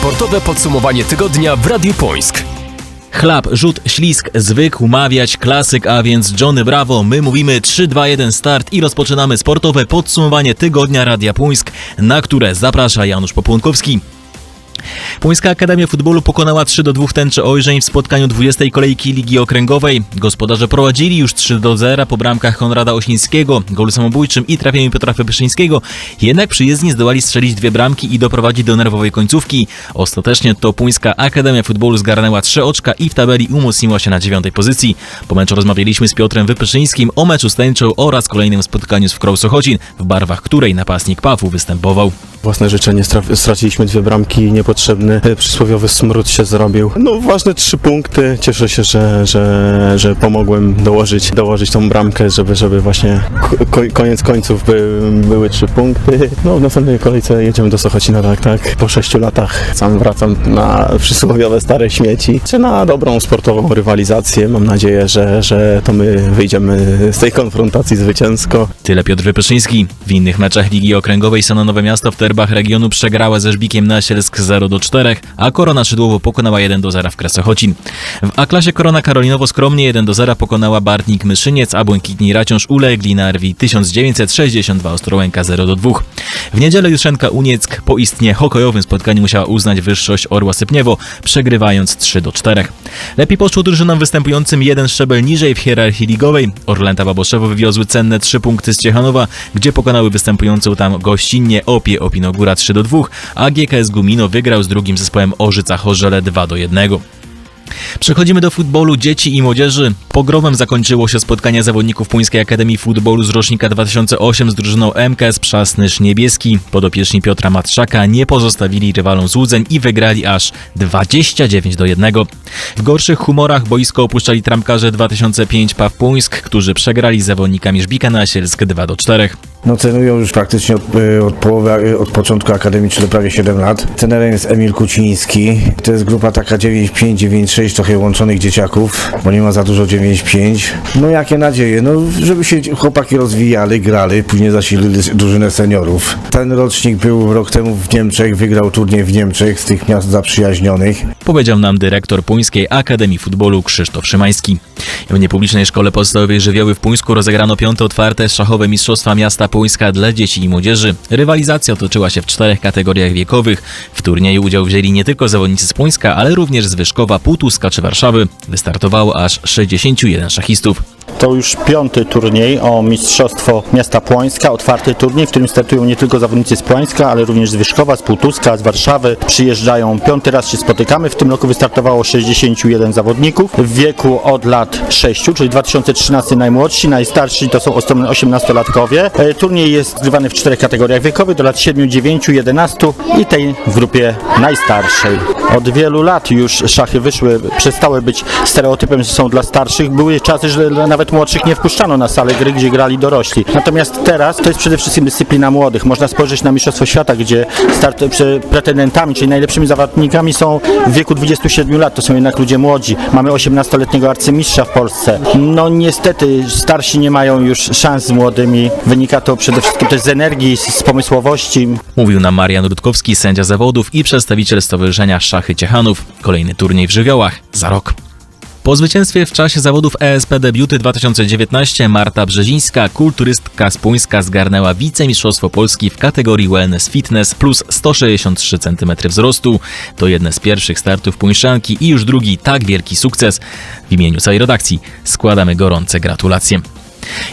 Sportowe podsumowanie tygodnia w Radiu Pońsk. Chlap, rzut, ślisk, zwykł mawiać, klasyk, a więc Johnny Bravo. My mówimy 3, 2, 1 start i rozpoczynamy sportowe podsumowanie tygodnia Radia Puńsk, na które zaprasza Janusz Popłonkowski. Puńska Akademia Futbolu pokonała 3 do 2 tęczy Ojrzeń w spotkaniu 20 kolejki Ligi Okręgowej. Gospodarze prowadzili już 3 do 0 po bramkach Konrada Osińskiego, golu samobójczym i trafieniu Piotra Wypyszyńskiego. Jednak przyjezdni zdołali strzelić dwie bramki i doprowadzić do nerwowej końcówki. Ostatecznie to Puńska Akademia Futbolu zgarnęła 3 oczka i w tabeli umocniła się na dziewiątej pozycji. Po meczu rozmawialiśmy z Piotrem Wypyszyńskim o meczu z tęczą oraz kolejnym spotkaniu z Wkrą Sochocin, w barwach której napastnik Pafu występował. Własne życzenie straciliśmy dwie bramki, niepotrzebny e, przysłowiowy smród się zrobił. No ważne trzy punkty. Cieszę się, że, że, że pomogłem dołożyć, dołożyć tą bramkę, żeby, żeby właśnie ko- koniec końców by, były trzy punkty. No w następnej kolejce jedziemy do Sochocina, tak, tak. Po sześciu latach sam wracam na przysłowiowe stare śmieci, czy na dobrą sportową rywalizację. Mam nadzieję, że, że to my wyjdziemy z tej konfrontacji zwycięsko. Tyle Piotr Wypyszyński. W innych meczach Ligi Okręgowej Sono Nowe Miasto w terbach regionu przegrała ze Żbikiem Nasielsk 0 do 4, a Korona Szydłowo pokonała 1 do 0 w Krasochocin. W A-klasie Korona Karolinowo skromnie 1 do 0 pokonała Bartnik Myszyniec, a Błękitni Raciąż ulegli na Rwi 1962 Ostrołęka 0 do 2. W niedzielę Juszenka Unieck po istnie hokejowym spotkaniu musiała uznać wyższość Orła Sypniewo, przegrywając 3 do 4. Lepiej poszło drużynom występującym jeden szczebel niżej w hierarchii ligowej. Orlęta Baboszewo wywiozły cenne 3 punkty z Ciechanowa, gdzie pokonały występującą tam gościnnie Opie Opinogóra 3 do 2, a GKS Gumino wygrał z drugim zespołem Orzyca Chorzele 2 do 1. Przechodzimy do futbolu dzieci i młodzieży. Pogromem zakończyło się spotkanie zawodników Puńskiej Akademii Futbolu z rocznika 2008 z drużyną MKS Przasnysz Niebieski. Podopieczni Piotra Matrzaka nie pozostawili rywalom złudzeń i wygrali aż 29 do 1. W gorszych humorach boisko opuszczali tramkarze 2005 Paw Puńsk, którzy przegrali z zawodnikami Żbika Nasielsk 2 do 4. No już praktycznie od, y, od połowy, y, od początku akademii, czyli prawie 7 lat. Trenerem jest Emil Kuciński. To jest grupa taka 9-5, 9-6, trochę łączonych dzieciaków, bo nie ma za dużo 9-5. No jakie nadzieje? No żeby się chłopaki rozwijali, grali, później zasilili drużynę seniorów. Ten rocznik był rok temu w Niemczech, wygrał turniej w Niemczech z tych miast zaprzyjaźnionych. Powiedział nam dyrektor Puńskiej Akademii Futbolu Krzysztof Szymański. W niepublicznej szkole podstawowej Żywioły w Puńsku rozegrano piąte otwarte szachowe Mistrzostwa Miasta Puńska dla dzieci i młodzieży. Rywalizacja toczyła się w czterech kategoriach wiekowych. W turnieju udział wzięli nie tylko zawodnicy z Puńska, ale również z Wyszkowa, Półtuska czy Warszawy. Wystartowało aż 61 szachistów. To już piąty turniej o Mistrzostwo Miasta Płońska, otwarty turniej, w którym startują nie tylko zawodnicy z Płońska, ale również z Wyszkowa, z Półtuska, z Warszawy. Przyjeżdżają, piąty raz się spotykamy. W tym roku wystartowało 61 zawodników w wieku od lat 6, czyli 2013 najmłodsi, najstarsi to są 18-latkowie. E, Turniej jest zgrywany w czterech kategoriach wiekowych, do lat 7, 9, 11 i tej w grupie najstarszej. Od wielu lat już szachy wyszły, przestały być stereotypem, że są dla starszych. Były czasy, że nawet młodszych nie wpuszczano na salę gry, gdzie grali dorośli. Natomiast teraz to jest przede wszystkim dyscyplina młodych. Można spojrzeć na Mistrzostwo Świata, gdzie start, pretendentami, czyli najlepszymi zawodnikami są w wieku 27 lat. To są jednak ludzie młodzi. Mamy 18-letniego arcymistrza w Polsce. No niestety starsi nie mają już szans z młodymi. Wynika to przede wszystkim też z energii, z pomysłowości. Mówił nam Marian Rutkowski, sędzia zawodów i przedstawiciel Stowarzyszenia Szachy Ciechanów. Kolejny turniej w Żywiołach za rok. Po zwycięstwie w czasie zawodów ESP Debiuty 2019 Marta Brzezińska, kulturystka z Puńska, zgarnęła wicemistrzostwo Polski w kategorii Wellness Fitness plus 163 cm wzrostu. To jedne z pierwszych startów Puńszanki i już drugi tak wielki sukces. W imieniu całej redakcji składamy gorące gratulacje.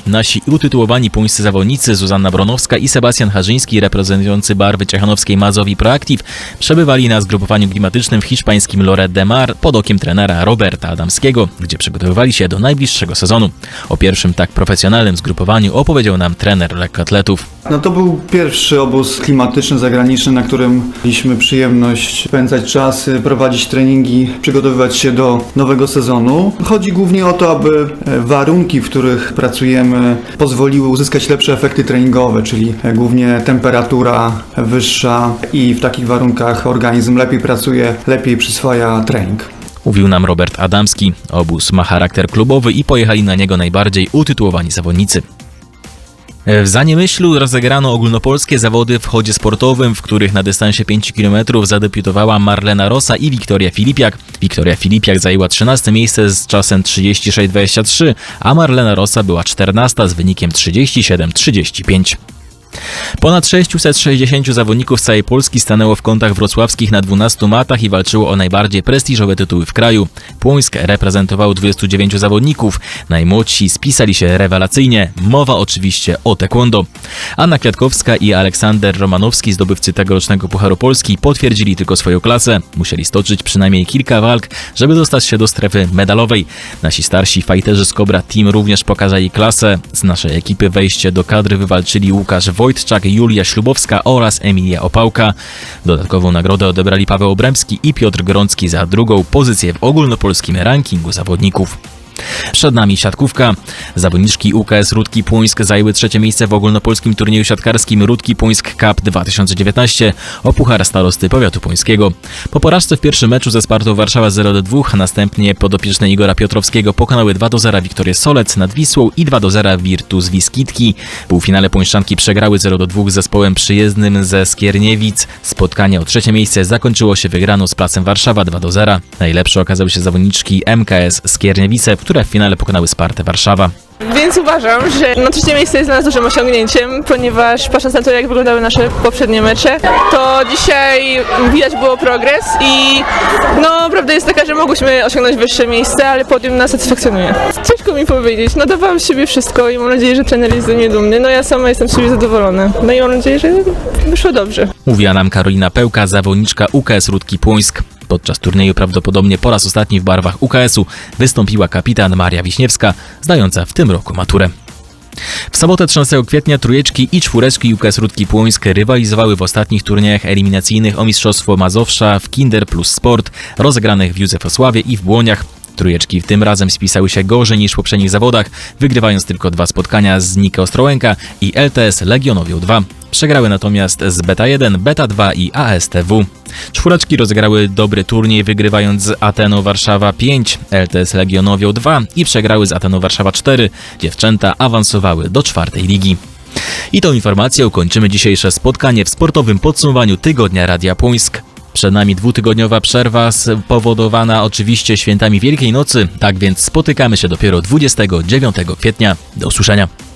Nasi utytułowani puńscy zawodnicy Zuzanna Bronowska i Sebastian Harzyński, reprezentujący barwy ciechanowskiej Mazowi Proactive, przebywali na zgrupowaniu klimatycznym w hiszpańskim Loret de Mar pod okiem trenera Roberta Adamskiego, gdzie przygotowywali się do najbliższego sezonu. O pierwszym tak profesjonalnym zgrupowaniu opowiedział nam trener lekkoatletów. No to był pierwszy obóz klimatyczny, zagraniczny, na którym mieliśmy przyjemność spędzać czas, prowadzić treningi, przygotowywać się do nowego sezonu. Chodzi głównie o to, aby warunki, w których pracujemy, pozwoliły uzyskać lepsze efekty treningowe, czyli głównie temperatura wyższa i w takich warunkach organizm lepiej pracuje, lepiej przyswaja trening. Mówił nam Robert Adamski. Obóz ma charakter klubowy i pojechali na niego najbardziej utytułowani zawodnicy. W Zaniemyślu rozegrano ogólnopolskie zawody w chodzie sportowym, w których na dystansie 5 km zadebiutowała Marlena Rosa i Wiktoria Filipiak. Wiktoria Filipiak zajęła 13 miejsce z czasem 36,23, a Marlena Rosa była 14 z wynikiem 37,35. Ponad 660 zawodników z całej Polski stanęło w kątach wrocławskich na 12 matach i walczyło o najbardziej prestiżowe tytuły w kraju. Płońsk reprezentował 29 zawodników. Najmłodsi spisali się rewelacyjnie. Mowa oczywiście o taekwondo. Anna Kwiatkowska i Aleksander Romanowski, zdobywcy tegorocznego Pucharu Polski, potwierdzili tylko swoją klasę. Musieli stoczyć przynajmniej kilka walk, żeby dostać się do strefy medalowej. Nasi starsi fajterzy z Cobra Team również pokazali klasę. Z naszej ekipy wejście do kadry wywalczyli Łukasz Wojtczak, Julia Ślubowska oraz Emilia Opałka. Dodatkową nagrodę odebrali Paweł Obremski i Piotr Gorącki za drugą pozycję w ogólnopolskim rankingu zawodników. Przed nami siatkówka. Zawodniczki UKS Rudki Płońsk zajęły trzecie miejsce w ogólnopolskim turnieju siatkarskim Rudki Płońsk Cup 2019 o Puchar Starosty Powiatu Płońskiego. Po porażce w pierwszym meczu ze Spartą Warszawa 0-2, a następnie podopieczne Igora Piotrowskiego pokonały 2-0 Wiktorię Solec nad Wisłą i 2-0 Virtus Wiskitki. W półfinale Płońszczanki przegrały 0-2 z zespołem przyjezdnym ze Skierniewic. Spotkanie o trzecie miejsce zakończyło się wygraną z Placem Warszawa 2-0. Najlepsze okazały się zawodniczki MKS Skierniewice, które w finale pokonały Spartę Warszawa. Więc uważam, że no, trzecie miejsce jest dla nas dużym osiągnięciem, ponieważ patrząc na to, jak wyglądały nasze poprzednie mecze, to dzisiaj widać było progres i no prawda jest taka, że mogłyśmy osiągnąć wyższe miejsce, ale podium nas satysfakcjonuje. Ciężko mi powiedzieć, no dawałam z siebie wszystko i mam nadzieję, że trener jest ze mnie dumny, no ja sama jestem z siebie zadowolona. No i mam nadzieję, że wyszło dobrze. Mówiła nam Karolina Pełka, zawodniczka UKS Rudki Płońsk. Podczas turnieju prawdopodobnie po raz ostatni w barwach UKS-u wystąpiła kapitan Maria Wiśniewska, zdająca w tym roku maturę. W sobotę 13 kwietnia trójeczki i czwóreczki UKS Rudki Płońsk rywalizowały w ostatnich turniejach eliminacyjnych o Mistrzostwo Mazowsza w Kinder Plus Sport rozegranych w Józefosławie i w Błoniach. Trójeczki tym razem spisały się gorzej niż w poprzednich zawodach, wygrywając tylko dwa spotkania z Nike Ostrołęka i LTS Legionowią 2. Przegrały natomiast z Beta 1, Beta 2 i ASTW. Czwóreczki rozegrały dobry turniej, wygrywając z Ateną Warszawa 5, LTS Legionowią 2 i przegrały z Ateną Warszawa 4. Dziewczęta awansowały do czwartej ligi. I tą informacją kończymy dzisiejsze spotkanie w sportowym podsumowaniu tygodnia Radia Płońsk. Przed nami dwutygodniowa przerwa spowodowana oczywiście świętami Wielkiej Nocy, tak więc spotykamy się dopiero 29 kwietnia. Do usłyszenia.